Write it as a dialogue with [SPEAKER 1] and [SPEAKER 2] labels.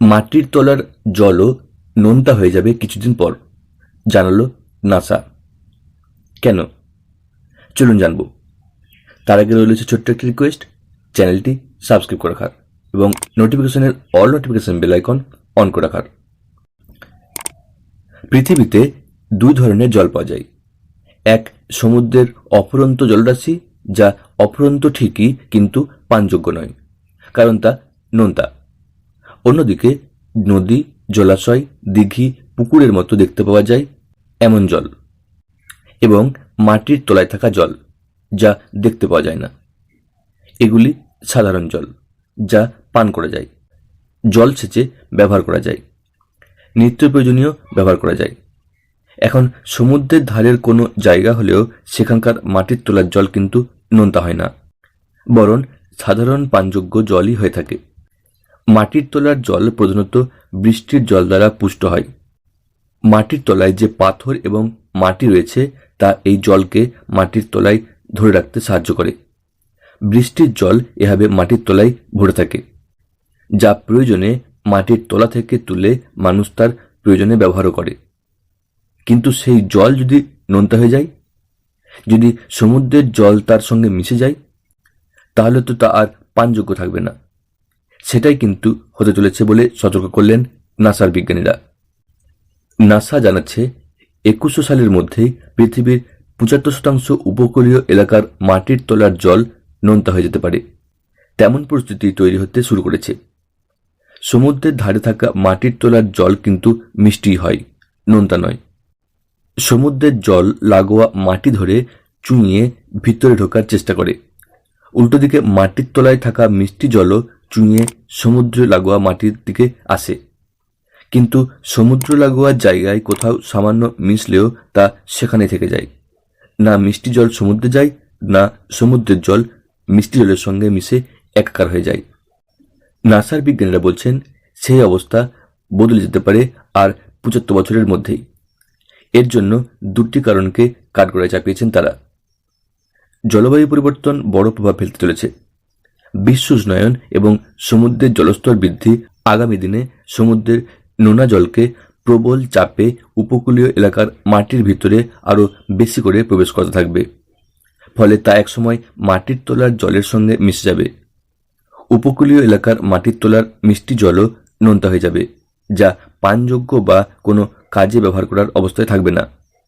[SPEAKER 1] মাটির তলার জলও নোনতা হয়ে যাবে কিছুদিন পর, জানালো নাসা। কেন? চলুন জানব। তার আগে রয়েছে ছোট্ট একটি রিকোয়েস্ট চ্যানেলটি সাবস্ক্রাইব করে রাখার এবং নোটিফিকেশনের all notification bell icon on করে রাখার। পৃথিবীতে দুই ধরনের জল পাওয়া যায়। এক সমুদ্রের অফুরন্ত জলরাশি, যা অফুরন্ত ঠিকই কিন্তু পানযোগ্য নয়, কারণ তা নোনতা। অন্যদিকে নদী, জলাশয়, দিঘি, পুকুরের মতো দেখতে পাওয়া যায় এমন জল এবং মাটির তলায় থাকা জল যা দেখতে পাওয়া যায় না। এগুলি সাধারণ জল যা পান করা যায়। জল সেচে ব্যবহার করা যায়। নিত্য প্রয়োজনীয় ব্যবহার করা যায়। এখন সমুদ্রের ধারের কোনো জায়গা হলেও সেখানকার মাটির তোলার জল কিন্তু নোনতা হয় না। বরং সাধারণ পানযোগ্য জলই হয়ে থাকে। মাটির তলার জল প্রধানত বৃষ্টির জল দ্বারা পুষ্ট হয়। মাটির তলায় যে পাথর এবং মাটি রয়েছে, তা এই জলকে মাটির তলায় ধরে রাখতে সাহায্য করে। বৃষ্টির জল এভাবে মাটির তলায় ভরে থাকে, যা প্রয়োজনে মাটির তলা থেকে তুলে মানুষ তার প্রয়োজনে ব্যবহারও করে। কিন্তু সেই জল যদি নোনতা হয়ে যায়, যদি সমুদ্রের জল তার সঙ্গে মিশে যায়, তাহলে তো তা আর পানযোগ্য থাকবে না। সেটাই কিন্তু হতে চলেছে বলে সতর্ক করলেন নাসার বিজ্ঞানীরা। নাসা জানাচ্ছে, একুশশো সালের মধ্যেই পৃথিবীর পঁচাত্তর শতাংশ উপকূলীয় এলাকার মাটির তলার জল নোনতা হয়ে যেতে পারে। তেমন পরিস্থিতি তৈরি হতে শুরু করেছে। সমুদ্রের ধারে থাকা মাটির তলার জল কিন্তু মিষ্টি হয়, নোনতা নয়। সমুদ্রের জল লাগোয়া মাটি ধরে চুইয়ে ভিতরে ঢোকার চেষ্টা করে। উল্টো দিকে মাটির তলায় থাকা মিষ্টি জলও চুইয়ে সমুদ্র লাগোয়া মাটির দিকে আসে। কিন্তু সমুদ্র লাগোয়া জায়গায় কোথাও সামান্য মিশলেও তা সেখানে থেকে যায়। না মিষ্টি জল সমুদ্রে যায়, না সমুদ্রের জল মিষ্টি জলের সঙ্গে মিশে একাকার হয়ে যায়। নাসার বিজ্ঞানীরা বলছেন, সেই অবস্থা বদলে যেতে পারে আর পঁচাত্তর বছরের মধ্যেই। এর জন্য দুটি কারণকে কাঠগড়ায় চাপিয়েছেন তারা। জলবায়ু পরিবর্তন বড় প্রভাব ফেলতে চলেছে। বিশ্ব উষ্ণায়ন এবং সমুদ্রের জলস্তর বৃদ্ধি আগামী দিনে সমুদ্রের নোনা জলকে প্রবল চাপে উপকূলীয় এলাকার মাটির ভিতরে আরও বেশি করে প্রবেশ করতে থাকবে। ফলে তা একসময় মাটির তোলার জলের সঙ্গে মিশে যাবে। উপকূলীয় এলাকার মাটির তোলার মিষ্টি জলও নোনতা হয়ে যাবে, যা পানযোগ্য বা কোনো কাজে ব্যবহার করার অবস্থায় থাকবে না।